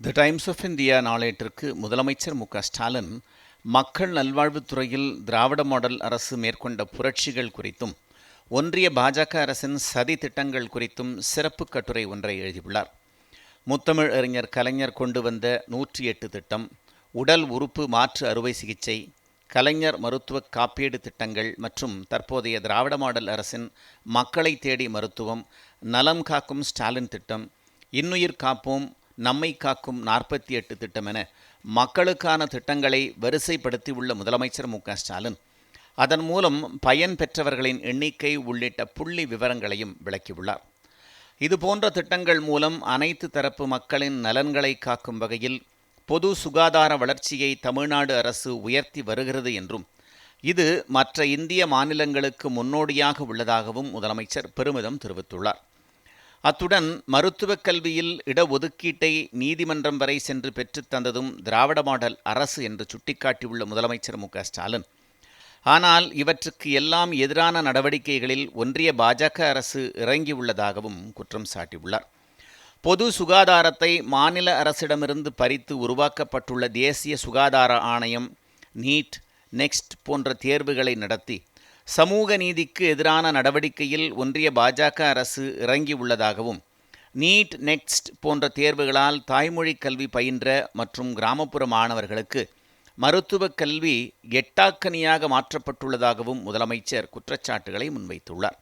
The Times of India நாளேட்டிற்கு முதலமைச்சர் மு க ஸ்டாலின் மக்கள் நல்வாழ்வுத்துறையில் திராவிட மாடல் அரசு மேற்கொண்ட புரட்சிகள் குறித்தும் ஒன்றிய பாஜக அரசின் சதி திட்டங்கள் குறித்தும் சிறப்பு கட்டுரை ஒன்றை எழுதியுள்ளார். முத்தமிழ் அறிஞர் கலைஞர் கொண்டு வந்த நூற்றி எட்டு திட்டம் உடல் உறுப்பு மாற்று அறுவை சிகிச்சை கலைஞர் மருத்துவ காப்பீடு திட்டங்கள் மற்றும் தற்போதைய திராவிட மாடல் அரசின் மக்களை தேடி மருத்துவம் நலம் காக்கும் ஸ்டாலின் திட்டம் இன்னுயிர் காப்போம் நம்மை காக்கும் நாற்பத்தி எட்டு திட்டம் என மக்களுக்கான திட்டங்களை வரிசைப்படுத்தியுள்ள முதலமைச்சர் மு ஸ்டாலின் அதன் மூலம் பயன் பெற்றவர்களின் எண்ணிக்கை உள்ளிட்ட புள்ளி விவரங்களையும் விளக்கியுள்ளார். இதுபோன்ற திட்டங்கள் மூலம் அனைத்து தரப்பு மக்களின் நலன்களை காக்கும் வகையில் பொது சுகாதார வளர்ச்சியை தமிழ்நாடு அரசு உயர்த்தி வருகிறது என்றும் இது மற்ற இந்திய மாநிலங்களுக்கு முன்னோடியாக உள்ளதாகவும் முதலமைச்சர் பெருமிதம் தெரிவித்துள்ளார். அத்துடன் மருத்துவக் கல்வியில் இடஒதுக்கீட்டை நீதிமன்றம் வரை சென்று பெற்றுத்தந்ததும் திராவிட மாடல் அரசு என்று சுட்டிக்காட்டியுள்ள முதலமைச்சர் மு ஸ்டாலின். ஆனால் இவற்றுக்கு எல்லாம் எதிரான நடவடிக்கைகளில் ஒன்றிய பாஜக அரசு இறங்கியுள்ளதாகவும் குற்றம் சாட்டியுள்ளார். பொது சுகாதாரத்தை மாநில அரசிடமிருந்து பறித்து உருவாக்கப்பட்டுள்ள தேசிய சுகாதார ஆணையம் நீட் நெக்ஸ்ட் போன்ற தேர்வுகளை நடத்தி சமூக நீதிக்கு எதிரான நடவடிக்கையில் ஒன்றிய பாஜக அரசு இறங்கியுள்ளதாகவும் நீட் நெக்ஸ்ட் போன்ற தேர்வுகளால் தாய்மொழி கல்வி பயின்ற மற்றும் கிராமப்புற மாணவர்களுக்கு மருத்துவக் கல்வி எட்டாக்கனியாக மாற்றப்பட்டுள்ளதாகவும் முதலமைச்சர் குற்றச்சாட்டுகளை முன்வைத்துள்ளார்.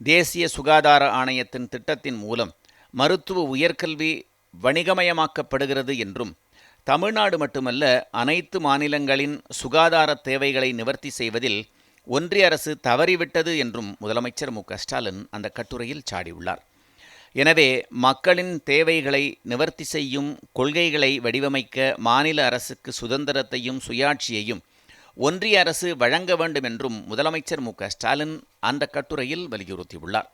தேசிய சுகாதார ஆணையத்தின் திட்டத்தின் மூலம் மருத்துவ உயர்கல்வி வணிகமயமாக்கப்படுகிறது என்றும் தமிழ்நாடு மட்டுமல்ல அனைத்து மாநிலங்களின் சுகாதார தேவைகளை நிவர்த்தி செய்வதில் ஒன்றிய அரசு தவறிவிட்டது என்றும் முதலமைச்சர் மு க ஸ்டாலின் அந்த கட்டுரையில் சாடியுள்ளார். எனவே மக்களின் தேவைகளை நிவர்த்தி செய்யும் கொள்கைகளை வடிவமைக்க மாநில அரசுக்கு சுதந்திரத்தையும் சுயாட்சியையும் ஒன்றிய அரசு வழங்க வேண்டும் என்றும் முதலமைச்சர் மு க ஸ்டாலின் அந்த கட்டுரையில் வலியுறுத்தியுள்ளார்.